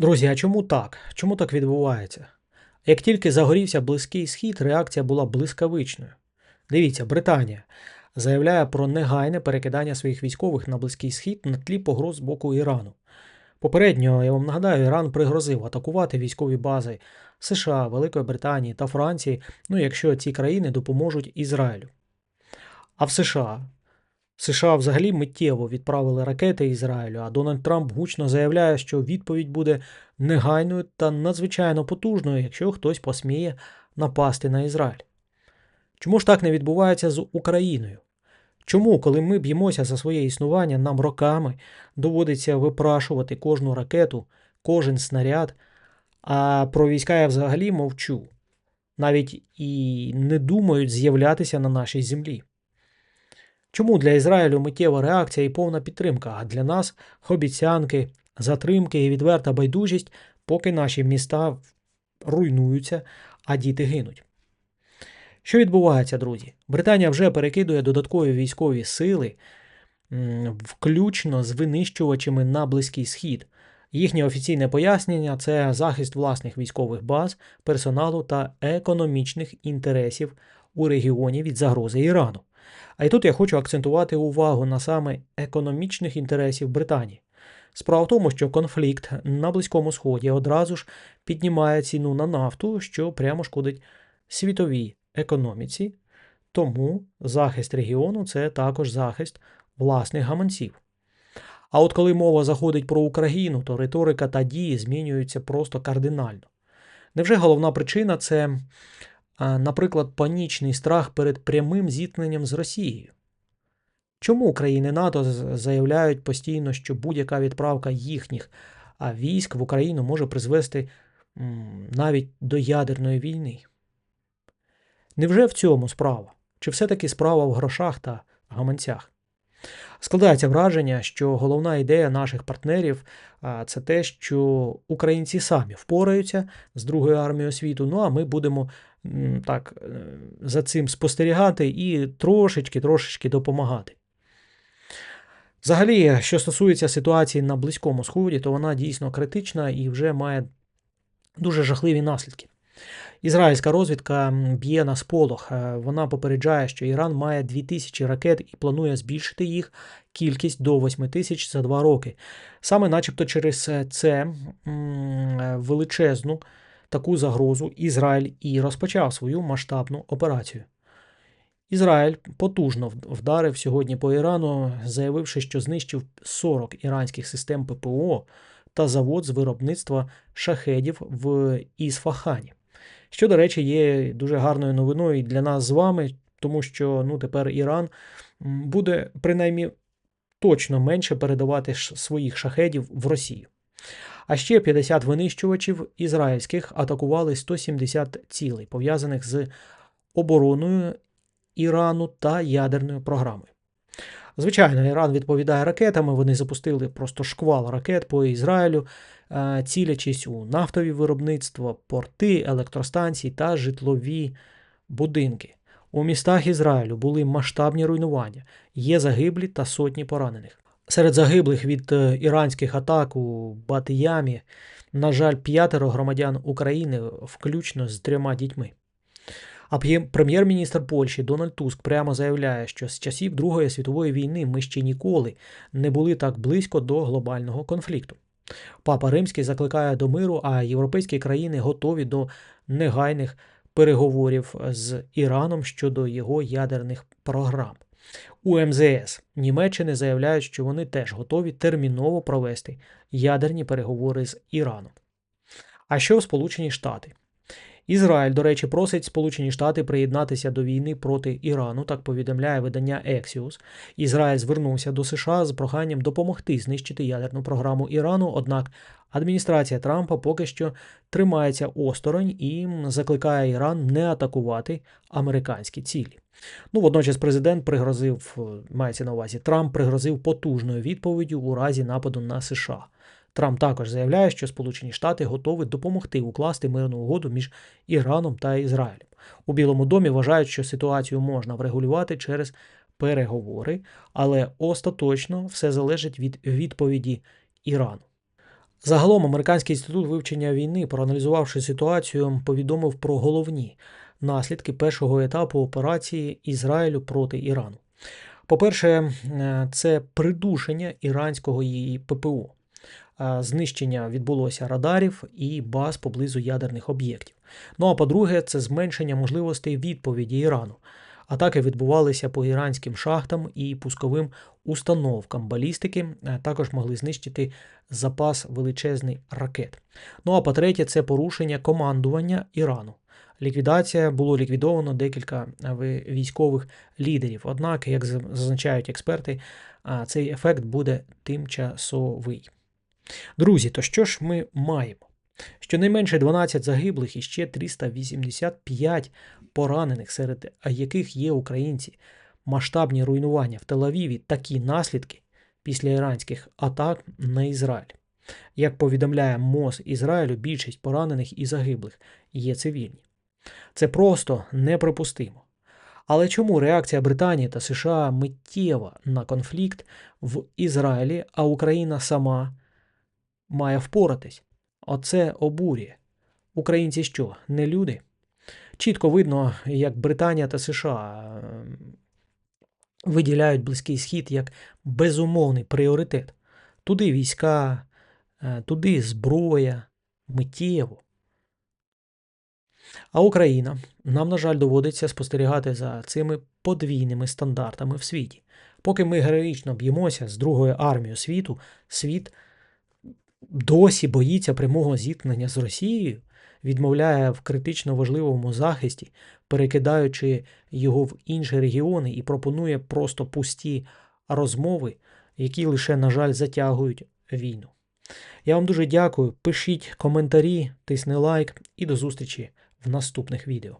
Друзі, а чому так? Чому так відбувається? Як тільки загорівся Близький Схід, реакція була блискавичною. Дивіться, Британія заявляє про негайне перекидання своїх військових на Близький Схід на тлі погроз з боку Ірану. Попередньо, я вам нагадаю, Іран пригрозив атакувати військові бази США, Великої Британії та Франції, ну якщо ці країни допоможуть Ізраїлю. А в США США взагалі миттєво відправили ракети Ізраїлю, а Дональд Трамп гучно заявляє, що відповідь буде негайною та надзвичайно потужною, якщо хтось посміє напасти на Ізраїль. Чому ж так не відбувається з Україною? Чому, коли ми б'ємося за своє існування, нам роками доводиться випрашувати кожну ракету, кожен снаряд, а про війська я взагалі мовчу, навіть і не думають з'являтися на нашій землі? Чому для Ізраїлю миттєва реакція і повна підтримка, а для нас обіцянки, затримки і відверта байдужість, поки наші міста руйнуються, а діти гинуть? Що відбувається, друзі? Британія вже перекидує додаткові військові сили, включно з винищувачами на Близький Схід. Їхнє офіційне пояснення це захист власних військових баз, персоналу та економічних інтересів у регіоні від загрози Ірану. А й тут я хочу акцентувати увагу на саме економічних інтересів Британії. Справа в тому, що конфлікт на Близькому Сході одразу ж піднімає ціну на нафту, що прямо шкодить світовій економіці, тому захист регіону це також захист власних гаманців. А от коли мова заходить про Україну, то риторика та дії змінюються просто кардинально. Невже головна причина це, наприклад, панічний страх перед прямим зіткненням з Росією? Чому країни НАТО заявляють постійно, що будь-яка відправка їхніх військ в Україну може призвести навіть до ядерної війни? Невже в цьому справа? Чи все-таки справа в грошах та гаманцях? Складається враження, що головна ідея наших партнерів це те, що українці самі впораються з Другою армією світу, ну а ми будемо так е, за цим спостерігати і трошечки-трошечки допомагати. Взагалі, що стосується ситуації на Близькому Сході, то вона дійсно критична і вже має дуже жахливі наслідки. Ізраїльська розвідка б'є на сполох. Е, Вона попереджає, що Іран має 2000 ракет і планує збільшити їх кількість до 8 тисяч за два роки. Саме начебто через е, це величезну таку загрозу Ізраїль і розпочав свою масштабну операцію. Ізраїль потужно вдарив сьогодні по Ірану, заявивши, що знищив 40 іранських систем ППО та завод з виробництва шахедів в Ісфахані. Що, до речі, є дуже гарною новиною для нас з вами, тому що ну, тепер Іран буде принаймні точно менше передавати своїх шахедів в Росію. А ще 50 винищувачів ізраїльських атакували 170 цілей, пов'язаних з обороною Ірану та ядерною програмою. Звичайно, Іран відповідає ракетами. Вони запустили просто шквал ракет по Ізраїлю, цілячись у нафтові виробництва, порти, електростанції та житлові будинки. У містах Ізраїлю були масштабні руйнування, є загиблі та сотні поранених. Серед загиблих від е, іранських атак у Батиямі, на жаль, п'ятеро громадян України, включно з трьома дітьми. А прем'єр-міністр Польщі Дональд Туск прямо заявляє, що з часів Другої світової війни ми ще ніколи не були так близько до глобального конфлікту. Папа Римський закликає до миру, а європейські країни готові до негайних переговорів з Іраном щодо його ядерних програм. У МЗС Німеччини заявляють, що вони теж готові терміново провести ядерні переговори з Іраном. А що в Сполучені Штати? Ізраїль, до речі, просить Сполучені Штати приєднатися до війни проти Ірану, так повідомляє видання Axios. Ізраїль звернувся до США з проханням допомогти знищити ядерну програму Ірану, однак адміністрація Трампа поки що тримається осторонь і закликає Іран не атакувати американські цілі. Ну, водночас президент пригрозив, мається на увазі, Трамп пригрозив потужною відповіддю у разі нападу на США. Трамп також заявляє, що Сполучені Штати готові допомогти укласти мирну угоду між Іраном та Ізраїлем. У Білому домі вважають, що ситуацію можна врегулювати через переговори, але остаточно все залежить від відповіді Ірану. Загалом Американський інститут вивчення війни, проаналізувавши ситуацію, повідомив про головні наслідки першого етапу операції Ізраїлю проти Ірану. По-перше, е, це придушення іранського її ППО. Знищення відбулося радарів і баз поблизу ядерних об'єктів. Ну а по-друге, це зменшення можливостей відповіді Ірану. Атаки відбувалися по іранським шахтам і пусковим установкам балістики, також могли знищити запас величезний ракет. Ну а по-третє, це порушення командування Ірану. Ліквідація було ліквідовано декілька військових лідерів. Однак, як зазначають експерти, цей ефект буде тимчасовий. Друзі, то що ж ми маємо? Щонайменше 12 загиблих і ще 385 поранених, серед яких є українці. Масштабні руйнування в Тель-Авіві такі наслідки після іранських атак на Ізраїль. Як повідомляє МОЗ Ізраїлю, більшість поранених і загиблих є цивільні. Це просто неприпустимо. Але чому реакція Британії та США миттєва на конфлікт в Ізраїлі, а Україна сама має впоратись? Оце обурює. Українці що, не люди? Чітко видно, як Британія та США е, виділяють Близький Схід як безумовний пріоритет. Туди війська, е, туди зброя, миттєво. А Україна, нам, на жаль, доводиться спостерігати за цими подвійними стандартами в світі. Поки ми героїчно б'ємося з другою армією світу, світ досі боїться прямого зіткнення з Росією, відмовляє в критично важливому захисті, перекидаючи його в інші регіони і пропонує просто пусті розмови, які лише, на жаль, затягують війну. Я вам дуже дякую. Пишіть коментарі, тисни лайк і до зустрічі в наступних відео.